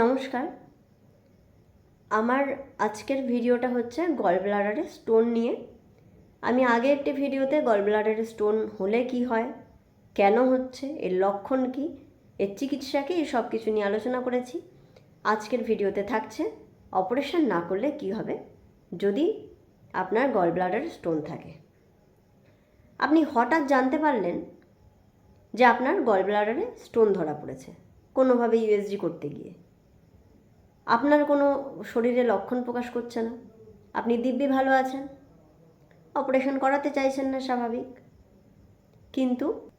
নমস্কার। আমার আজকের ভিডিওটা হচ্ছে গল ব্লাডারের স্টোন নিয়ে। আমি আগে একটি ভিডিওতে গল ব্লাডারের স্টোন হলে কি হয়, কেন হচ্ছে, এর লক্ষণ কি, এর চিকিৎসা কি সব কিছু নিয়ে আলোচনা করেছি। আজকের ভিডিওতে থাকছে অপারেশন না করলে কি হবে, যদি আপনার গল ব্লাডারে স্টোন থাকে। আপনি হঠাৎ জানতে পারলেন যে আপনার গল ব্লাডারে স্টোন ধরা পড়েছে, কোনোভাবে ইউএসজি করতে গিয়ে। আপনার কোনো শরীরে লক্ষণ প্রকাশ করছে না? আপনি দিব্যি ভালো আছেন? অপারেশন করাতে চাইছেন না স্বাভাবিক। কিন্তু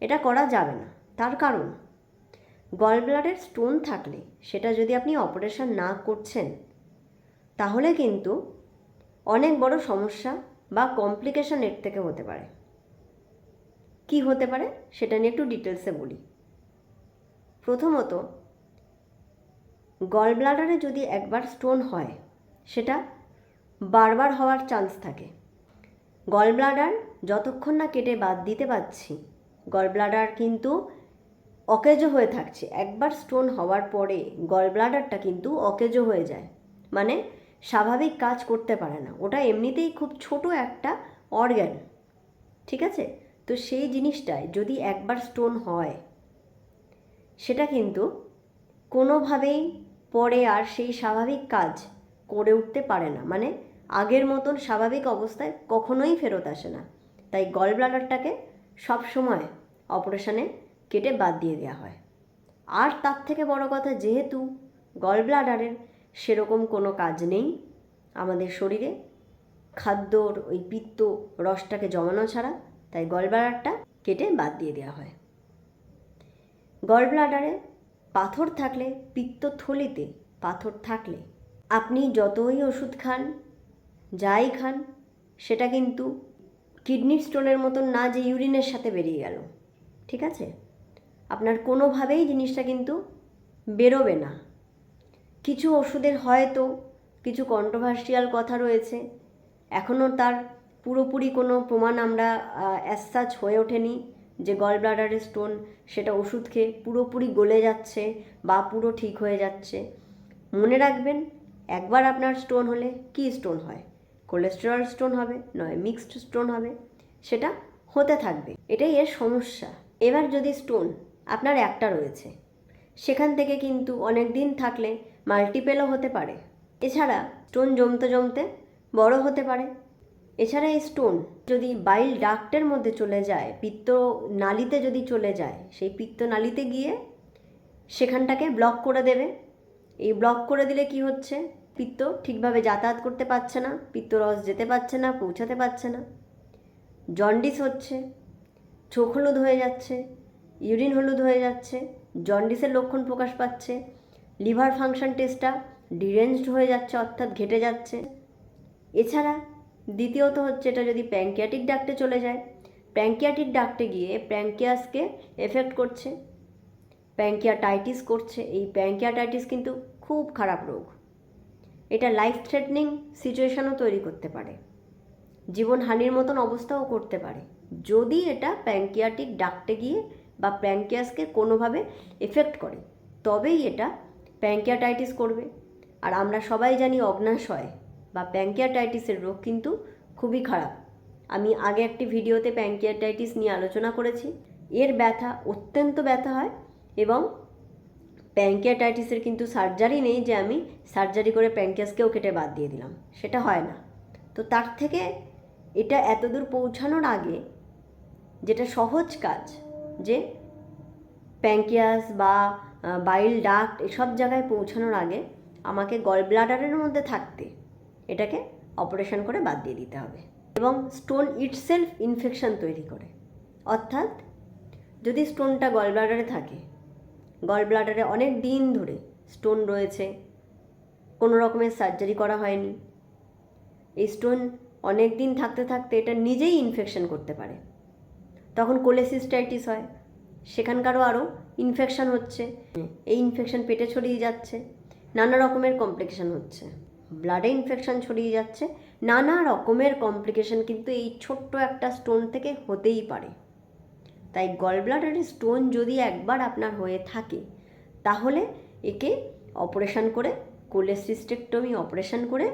এটা করা যাবে না। তার কারণ গল ব্লাডের স্টোন থাকলে সেটা যদি আপনি অপারেশন না করছেন, তাহলে কিন্তু অনেক বড় সমস্যা বা কমপ্লিকেশান এর থেকে হতে পারে। কি হতে পারে? সেটা নিয়ে একটু ডিটেলসে বলি। প্রথমত গল ব্লাডারে যদি একবার স্টোন হয়, সেটা বারবার হওয়ার চান্স থাকে। গল ব্লাডার যতক্ষণ না কেটে বাদ দিতে পারছি গল ব্লাডার কিন্তু অকেজো হয়ে থাকছে। একবার স্টোন হওয়ার পরে গল ব্লাডারটা কিন্তু অকেজো হয়ে যায়। মানে স্বাভাবিক কাজ করতে পারে না। ওটা এমনিতেই খুব ছোট একটা অর্গ্যান, ঠিক আছে? তো সেই জিনিসটায় যদি একবার স্টোন হয়, সেটা কিন্তু কোনোভাবেই পরে আর সেই স্বাভাবিক কাজ করে উঠতে পারে না। মানে আগের মতন স্বাভাবিক অবস্থায় কখনোই ফেরত আসে না। তাই গল ব্লাডারটাকে সবসময় অপারেশনে কেটে বাদ দিয়ে দেওয়া হয়। আর তার থেকে বড় কথা, যেহেতু গল ব্লাডারের সেরকম কোনো কাজ নেই, আমাদের শরীরে খাদ্যর ওই পিত্ত রসটাকে জমানো ছাড়া, তাই গল ব্লাডারটা কেটে বাদ দিয়ে দেওয়া হয়। গল ব্লাডারে পাথর থাকলে পিত্তথলিতে পাথর থাকলে। আপনি যতই ওষুধ খান, যাই খান, সেটা কিন্তু কিডনি স্টোনের মতন না যে ইউরিনের সাথে বেরিয়ে গেল। ঠিক আছে? আপনার কোনোভাবেই জিনিসটা কিন্তু বেরোবে না। কিছু ওষুধের হয়তো কিছু কন্ট্রোভার্সিয়াল কথা রয়েছে। এখনও তার পুরোপুরি কোনো প্রমাণ আমরা অ্যাসাচ হয়ে ওঠেনি। যে গল ব্লাডারের স্টোন সেটা ওষুধ খেয়ে পুরোপুরি গলে যাচ্ছে বা পুরো ঠিক হয়ে যাচ্ছে। মনে রাখবেন, একবার আপনার স্টোন হলে কি স্টোন হয়? কোলেস্টেরল স্টোন হবে, নয় মিক্সড স্টোন হবে, সেটা হতে থাকবে। এটাই এর সমস্যা। এবার যদি স্টোন আপনার একটা রয়েছে। সেখান থেকে কিন্তু অনেক দিন থাকলে মাল্টিপেলও হতে পারে। এছাড়া স্টোন জমতে জমতে বড় হতে পারে। এছাড়া এই স্টোন যদি বাইল ডাক্টের মধ্যে চলে যায়, পিত্ত নালিতে যদি চলে যায়, সেই পিত্ত নালিতে গিয়ে সেখানটাকে ব্লক করে দেবে। এই ব্লক করে দিলে কি হচ্ছে? পিত্ত ঠিকভাবে যাতায়াত করতে পারছে না, পিত্ত রস যেতে পারছে না, পৌঁছাতে পারছে না। জন্ডিস হচ্ছে, চোখ হলুদ হয়ে যাচ্ছে ইউরিন হলুদ হয়ে যাচ্ছে জন্ডিসের লক্ষণ প্রকাশ পাচ্ছে লিভার ফাংশন টেস্টটা ডিরেঞ্জড হয়ে যাচ্ছে, অর্থাৎ ঘেটে যাচ্ছে। এছাড়া দ্বিতীয়ত হচ্ছে এটা যদি প্যাঙ্কিয়াটিক ডাক্টে চলে যায়, প্যাঙ্কিয়াটিক ডাক্টে গিয়ে প্যাঙ্কিয়াসকে এফেক্ট করছে, প্যাঙ্কিয়াটাইটিস করছে, এই প্যাঙ্কিয়াটাইটিস কিন্তু খুব খারাপ রোগ। এটা লাইফ থ্রেটনিং সিচুয়েশনও তৈরি করতে পারে জীবনহানির মতন অবস্থাও করতে পারে। যদি এটা প্যাঙ্কিয়াটিক ডাক্টে গিয়ে বা প্যাঙ্কিয়াসকে কোনোভাবে এফেক্ট করে, তবেই এটা প্যাঙ্কিয়াটাইটিস করবে। আর আমরা সবাই জানি অগ্নাশয় বা প্যাঙ্কিয়াটাইটিসের রোগ কিন্তু খুবই খারাপ। আমি আগে একটি ভিডিওতে প্যাঙ্কিয়াটাইটিস নিয়ে আলোচনা করেছি। এর ব্যথা অত্যন্ত ব্যথা হয় এবং প্যাঙ্কিয়াটাইটিসের কিন্তু সার্জারি নেই যে আমি সার্জারি করে প্যাঙ্কিয়াসকেও কেটে বাদ দিয়ে দিলাম। সেটা হয় না। তো তার থেকে এটা এতদূর পৌঁছানোর আগে যেটা সহজ কাজ যে প্যাঙ্কিয়াস বা বাইল ডাক্ট এসব জায়গায় পৌঁছানোর আগে আমাকে গল ব্লাডারের মধ্যে থাকতে এটাকে অপারেশন করে বাদ দিয়ে দিতে হবে। এবং স্টোন ইটসেলফ ইনফেকশন তৈরি করে। অর্থাৎ যদি স্টোনটা গল ব্লাডারে থাকে গল ব্লাডারে অনেক দিন ধরে স্টোন রয়েছে, কোনো রকমের সার্জারি করা হয়নি, এই স্টোন অনেক দিন থাকতে থাকতে এটা নিজেই ইনফেকশন করতে পারে। তখন কোলেসিস্টাইটিস হয়, সেখানকারও আরও ইনফেকশান হচ্ছে, এই ইনফেকশন পেটে ছড়িয়ে যাচ্ছে, নানা রকমের কমপ্লিকেশন হচ্ছে। ব্লাডে ইনফেকশান ছড়িয়ে যাচ্ছে। নানা রকমের কমপ্লিকেশন কিন্তু এই ছোট্ট একটা স্টোন থেকে হতেই পারে। তাই গল ব্লাডারের স্টোন যদি একবার আপনার হয়ে থাকে, তাহলে একে অপারেশন করে কোলেসিস্টেকটমি অপারেশন করে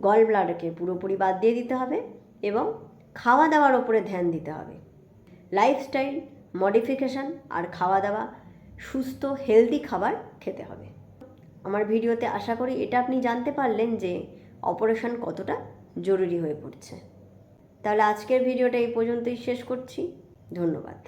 গল ব্লাডারকে পুরোপুরি বাদ দিয়ে দিতে হবে এবং খাওয়া দাওয়ার ওপরে ধ্যান দিতে হবে। লাইফস্টাইল মডিফিকেশান আর খাওয়া দাওয়া সুস্থ হেলদি খাবার খেতে হবে। আমার ভিডিওতে আশা করি এটা আপনি জানতে পারলেন যে অপারেশন কতটা জরুরি হয়ে পড়ছে। তাহলে আজকের ভিডিওটা এই পর্যন্তই শেষ করছি। ধন্যবাদ।